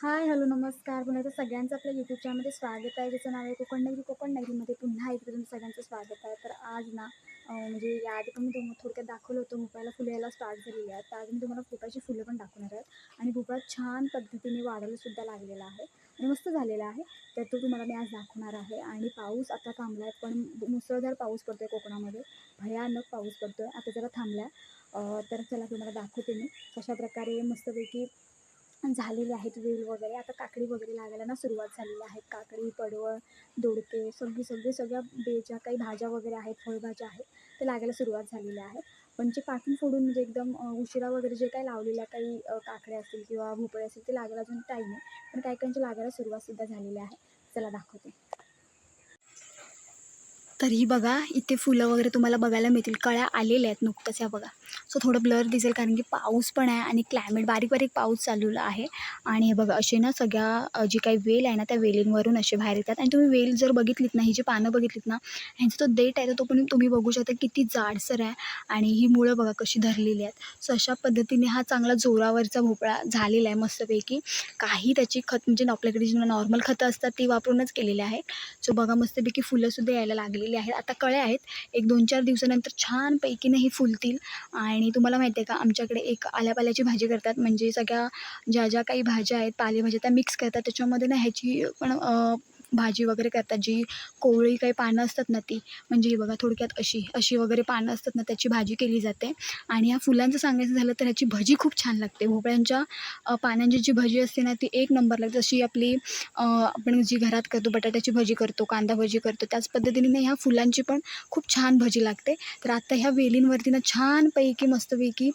Hi hello नमस्कार. पुन्हा एकदा सगळ्यांचं आपल्या यूट्यूब चॅनलमध्ये स्वागत आहे. ज्याचं नाव आहे कोकण नगरी कोकण नगरीमध्ये पुन्हा एकदा तुमचं सगळ्यांचं स्वागत आहे. तर आज ना म्हणजे याआधी पण मी तुम्हाला थोडक्यात दाखवलं होतं भोपळ्याला फुलं यायला स्टार्ट झालेली आहेत. तर आज मी तुम्हाला भोपळ्याची फुलं पण दाखवणार आहेत आणि भोपळा छान पद्धतीने वाढायलासुद्धा लागलेला आहे आणि मस्त झालेला आहे. तर तो तुम्हाला मी आज दाखवणार आहे. आणि पाऊस आता थांबला आहे पण मुसळधार पाऊस पडतो आहे कोकणामध्ये. भयानक पाऊस पडतो आहे आता जरा थांबला आहे तर चला तुम्हाला दाखवते मी. कशा प्रकारे मस्तपैकी झालेले आहेत वेल वगैरे. आता काकडी वगैरे लागायला ना सुरुवात झालेली आहे काकडी पडवळ दोडके सगळी सगळी सगळ्या बे ज्या काही भाज्या वगैरे आहेत फळभाज्या आहेत ते लागायला सुरुवात झालेल्या आहे. पण जे पाठून फोडून म्हणजे एकदम उशिरा वगैरे जे काही लावलेल्या काही काकडे काकड्या असतील किंवा भोपळे असतील ते लागायला अजून टाईम आहे पण काही काहींची लागायला सुरुवातसुद्धा झालेली आहे. चला दाखवते. तर ही बघा इथे फुलं वगैरे तुम्हाला बघायला मिळतील. कळ्या आलेल्या आहेत नुकतंच या बघा. सो थोडं ब्लर दिसेल कारण की पाऊस पण आहे आणि क्लायमेट बारीक बारीक पाऊस चाललेला आहे. आणि हे बघा असे ना सगळ्या जी काही वेल आहे ना त्या वेलींवरून असे बाहेर येतात. आणि तुम्ही वेल जर बघितलीत ना ही जी पानं बघितलीत ना ह्यांचा तो देठ आहे तर तो पण तुम्ही बघू शकता किती जाडसर आहे. आणि ही मुळं बघा कशी धरलेली आहेत. सो अशा पद्धतीने हा चांगला जोरावरचा भोपळा झालेला आहे मस्तपैकी. काही त्याची खत म्हणजे आपल्याकडे जी नॉर्मल खतं असतात ती वापरूनच केलेली आहे सो बघा मस्तपैकी फुलंसुद्धा यायला लागलेली आहेत. आता कळ्या आहेत. एक दोन चार दिवसानंतर छानपैकीने हे ही फुलतील. आणि तुम्हाला माहिती आहे का आमच्याकडे एक आल्यापाल्याची भाजी करतात. म्हणजे सगळ्या ज्या ज्या काही भाज्या आहेत पालेभाज्या त्या मिक्स करतात. त्याच्यामध्ये ना ह्याची पण भाजी वगैरे करतात जी कोवळी काही पानं असतात ना ती म्हणजे ही बघा थोडक्यात अशी अशी वगैरे पानं असतात ना त्याची भाजी केली जाते. आणि या फुलांचं सांगायचं झालं तर ह्याची भजी खूप छान लागते. भोपळ्यांच्या पानांची जी भजी असते ना ती एक नंबर लागते. जशी आपली आपण जी घरात करतो बटाट्याची भजी करतो कांदा भजी करतो त्याच पद्धतीने ना ह्या फुलांची पण खूप छान भजी लागते. तर आता ह्या वेलींवरती ना छानपैकी मस्तपैकी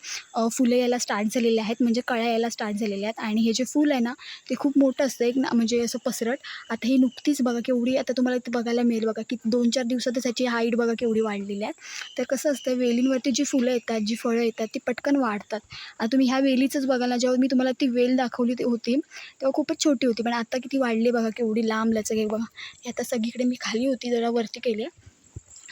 फुलं यायला स्टार्ट झालेली आहेत. म्हणजे कळ्या यायला स्टार्ट झालेल्या आहेत. आणि हे जे फूल आहे ना ते खूप मोठं असतं. एक ना म्हणजे असं पसरट. आता हे नुकतं तीच बघा केवढी आता तुम्हाला इथे बघायला मिळेल बघा की दोन चार दिवसातच त्याची हाईट बघा केवढी वाढलेली आहे. तर कसं असतं वेलींवरती जी फुलं येतात जी फळं येतात ती पटकन वाढतात. आता तुम्ही ह्या वेलीचंच बघा ना जेव्हा मी तुम्हाला ती वेल दाखवली ती होती तेव्हा खूपच छोटी होती. पण आता किती वाढली बघा केवढी लांब लचक आहे बघा. हे आता सगळीकडे मी खाली होती जरा वरती केली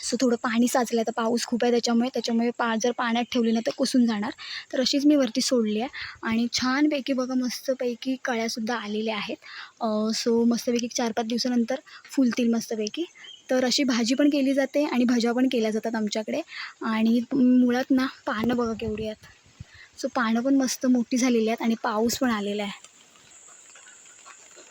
सो थोडं पाणी साचलं आहे तर पाऊस खूप आहे त्याच्यामुळे त्याच्यामुळे पा जर पाण्यात ठेवली ना तर कुसून जाणार. तर अशीच मी वरती सोडली आहे. आणि छानपैकी बघा मस्तपैकी कळ्यासुद्धा आलेल्या आहेत. सो मस्तपैकी चार पाच दिवसानंतर फुलतील मस्तपैकी. तर अशी भाजी पण केली जाते आणि भज्या पण केल्या जातात आमच्याकडे. आणि मुळात ना पानं बघा केवढी आहेत. सो पानं पण मस्त मोठी झालेली आहेत आणि पाऊस पण आलेला आहे.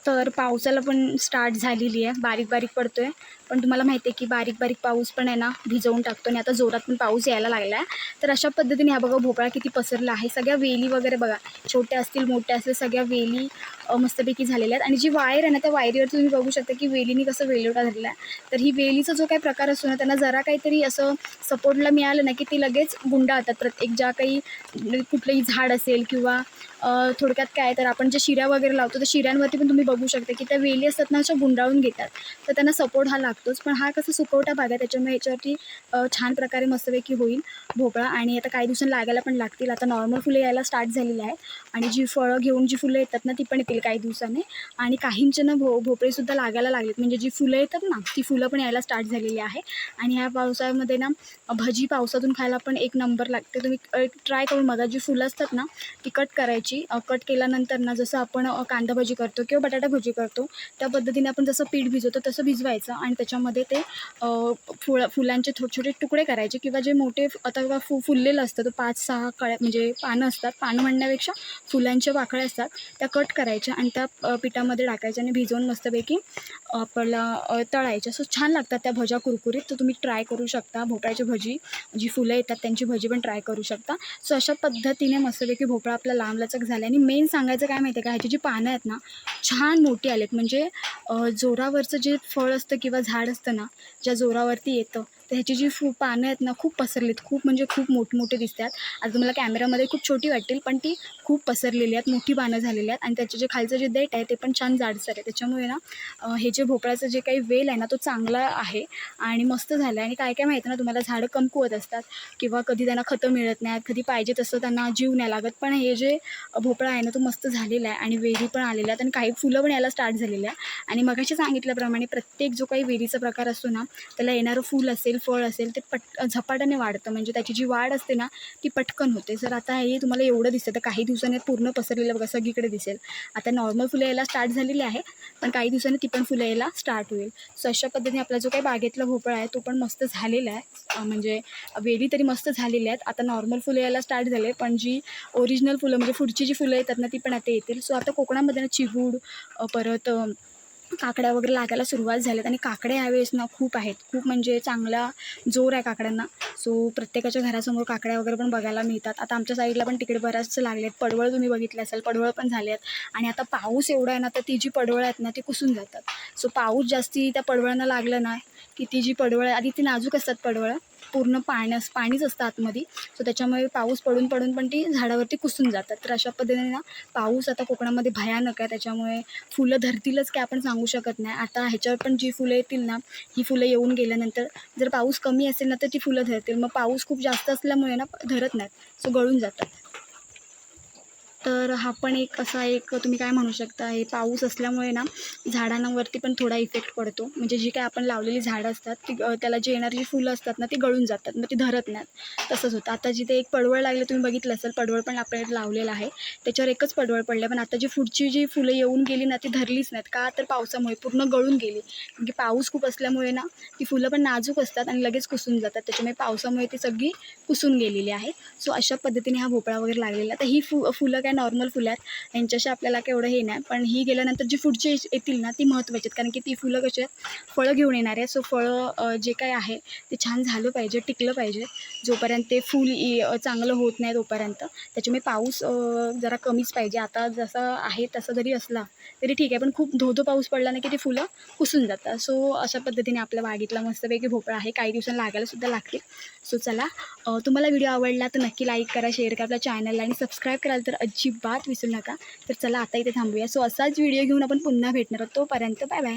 तर पावसाला पण स्टार्ट झालेली आहे. बारीक बारीक पडतो आहे पण तुम्हाला माहिती आहे की बारीक बारीक पाऊस पण आहे ना भिजवून टाकतो आणि आता जोरात पण पाऊस यायला लागला आहे तर अशा पद्धतीने हा बघा भोपळा किती पसरला आहे. सगळ्या वेली वगैरे बघा छोट्या असतील मोठ्या असतील सगळ्या वेली मस्तपैकी झालेल्या आहेत. आणि जी वायर आहे ना त्या वायरीवर तुम्ही बघू शकता की वेलीने कसं वेलोटा धरला आहे. तर ही वेलीचा जो काही प्रकार असतो ना त्यांना जरा काहीतरी असं सपोर्टला मिळालं ना की ते लगेच गुंडाळतात प्रत्येक ज्या काही म्हणजे कुठलंही झाड असेल किंवा थोडक्यात काय तर आपण ज्या शिऱ्या वगैरे लावतो तर शिऱ्यांवरती पण तुम्ही बघू शकता की त्या वेली असतात ना अशा गुंडाळून घेतात. तर त्यांना सपोर्ट हा लागतो. लागतोच पण हा कसा सुकवटा भाग आहे त्याच्यामुळे याच्यावरती छान प्रकारे मस्तपैकी होईल भोपळा. आणि आता काही दिवसांनी लागायला पण लागतील. आता नॉर्मल फुले यायला स्टार्ट झालेली आहेत. आणि जी फळं घेऊन जी फुलं येतात ना ती पण येतील काही दिवसांनी. आणि काहींचे ना भो भोपळेसुद्धा लागायला लागलेत. म्हणजे जी फुलं येतात ना ती फुलं पण यायला स्टार्ट झालेली आहे. आणि ह्या पावसाळ्यामध्ये ना भजी पावसातून खायला पण एक नंबर लागते. तुम्ही ट्राय करून बघा. जी फुलं असतात ना ती कट करायची. कट केल्यानंतर ना जसं आपण कांदा भजी करतो किंवा बटाटा भजी करतो त्या पद्धतीने आपण जसं पीठ भिजवतो तसं भिजवायचं. आणि त्याच्या त्याच्यामध्ये ते फुळ फुलांचे छोटे छोटे तुकडे करायचे किंवा जे मोठे आता फु फुललेलं असतं तो पाच सहा कळ्या म्हणजे पानं असतात पानं म्हणण्यापेक्षा फुलांच्या पाकळ्या असतात त्या कट करायच्या आणि त्या पिठामध्ये टाकायच्या आणि भिजवून मस्तपैकी आपल्याला तळायच्या सो छान लागतात त्या भज्या कुरकुरीत तर तुम्ही ट्राय करू शकता. भोपळ्याची भजी जी फुलं येतात त्यांची भजी पण ट्राय करू शकता. सो अशा पद्धतीने मस्तपैकी भोपळा आपला लांबलचक झाला आणि मेन सांगायचं काय माहिती आहे का? ह्याची जी पानं आहेत ना छान मोठी आलेत. म्हणजे जोरावरचं जे फळ असतं किंवा झाड असतं ना ज्या जोरावरती येतं तर ह्याची जी फू पानं आहेत ना खूप पसरलीत. खूप म्हणजे खूप मोठमोठे दिसतात. आता तुम्हाला कॅमेरामध्ये खूप छोटी वाटतील पण ती खूप पसरलेली आहेत मोठी पानं झालेली आहेत. आणि त्याचे जे खालचं जे देठ आहे ते पण छान जाडसर आहे. त्याच्यामुळे ना हे जे भोपळ्याचं जे काही वेल आहे ना तो चांगला आहे आणि मस्त झाला आहे. आणि काय काय माहिती ना तुम्हाला झाडं कमकुवत असतात किंवा कधी त्यांना खतं मिळत नाहीत कधी पाहिजे तसं त्यांना जीव नाही लागत. पण हे जे भोपळा आहे ना तो मस्त झालेला आहे आणि वेरी पण आलेल्या आहेत. आणि काही फुलं पण यायला स्टार्ट झालेली आहे आणि मगाशी सांगितल्याप्रमाणे प्रत्येक जो काही वेलीचा प्रकार असतो ना त्याला येणारं फूल असेल फळ असेल ते पट झपाट्याने वाढतं. म्हणजे त्याची जी वाढ असते ना ती पटकन होते. जर आता हे तुम्हाला एवढं दिसतं तर काही दिवसांनी पूर्ण पसरलेलं बघा सगळीकडे दिसेल. आता नॉर्मल फुलं यायला स्टार्ट झालेली आहे पण काही दिवसांनी ती पण फुलं यायला स्टार्ट होईल. सो अशा पद्धतीने आपला जो काही बागेतला भोपळा आहे तो पण मस्त झालेला आहे. म्हणजे वेली तरी मस्त झालेली आहेत. आता नॉर्मल फुलं यायला स्टार्ट झाले पण जी ओरिजिनल फुलं म्हणजे पुढची जी फुलं येतात ना ती पण आता येतील. सो आता कोकणामध्ये ना चिगूड परत काकड्या वगैरे लागायला सुरुवात झाल्यात आणि काकड्या यावेळेस ना खूप आहेत. खूप म्हणजे चांगला जोर आहे काकड्यांना. सो प्रत्येकाच्या घरासमोर काकड्या वगैरे पण बघायला मिळतात. आता आमच्या साईडला पण तिकडे बऱ्याच लागले आहेत पडवळ तुम्ही बघितले असेल पडवळ पण झाले आहेत आणि आता पाऊस एवढा आहे ना तर ती जी पडवळ आहेत ना ती कुसून जातात. सो पाऊस जास्ती त्या पडवळांना लागलं ना की ती जी पडवळ आधी ती नाजूक असतात पडवळ पूर्ण पाण्यास पाणीच असतं आतमध्ये. सो त्याच्यामुळे पाऊस पडून पडून पण ती झाडावरती कुसून जातात. तर अशा पद्धतीने ना पाऊस आता कोकणामध्ये भयानक आहे. त्याच्यामुळे फुलं धरतीलच काय आपण सांगू शकत नाही. आता ह्याच्यावर पण जी फुलं येतील ना ही फुलं येऊन गेल्यानंतर जर पाऊस कमी असेल ना तर ती फुलं धरतील. मग पाऊस खूप जास्त असल्यामुळे ना धरत नाहीत. सो गळून जातात. तर हा पण एक असा एक तुम्ही काय म्हणू शकता हे पाऊस असल्यामुळे ना झाडांवरती पण थोडा इफेक्ट पडतो. म्हणजे जी काय आपण लावलेली झाडं असतात ती त्याला जी येणारी जी फुलं असतात ना ती गळून जातात. मग ती धरत नाहीत. तसंच होतं. आता जिथे एक पडवळ लागले तुम्ही बघितलं असेल पडवळ पण आपल्याकडे लावलेलं आहे. त्याच्यावर एकच पडवळ पडलं पण आता जी पुढची जी फुलं येऊन गेली ना ती धरलीच नाहीत. का तर पावसामुळे पूर्ण गळून गेली. कारण की पाऊस खूप असल्यामुळे ना ती फुलं पण नाजूक असतात आणि लगेच कुसून जातात. त्याच्यामुळे पावसामुळे ती सगळी कुसून गेलेली आहे. सो अशा पद्धतीने हा भोपळा वगैरे लागलेला आहे. तर ही फु फुलं काय नॉर्मल फुलं आहेत यांच्याशी आपल्याला काय एवढं हे नाही. पण ही गेल्यानंतर जी पुढची येतील ना ती महत्त्वाची आहेत. कारण की ती फुलं कशी आहेत फळं घेऊन येणार आहे सो फळं जे काय आहे ते छान झालं पाहिजे टिकलं पाहिजे. जोपर्यंत ते फूल चांगलं होत नाही तोपर्यंत. त्याच्यामुळे पाऊस जरा कमीच पाहिजे. आता जसं आहे तसं जरी असला तरी ठीक आहे. पण खूप धोधो पाऊस पडला ना की ते फुलं कुसून जातात. सो अशा पद्धतीने आपल्या बागेतला मस्तपैकी भोपळा आहे. काही दिवसांनी लागायलासुद्धा लागतील. सो चला तुम्हाला व्हिडिओ आवडला तर नक्की लाईक करा शेअर करा. आपल्या चॅनलला आणि सबस्क्राईब कराल तर अजिबात विसरू नका. तर चला आता इथे थांबूया. सो असाच व्हिडिओ घेऊन आपण पुन्हा भेटणार आहोत. तोपर्यंत बाय बाय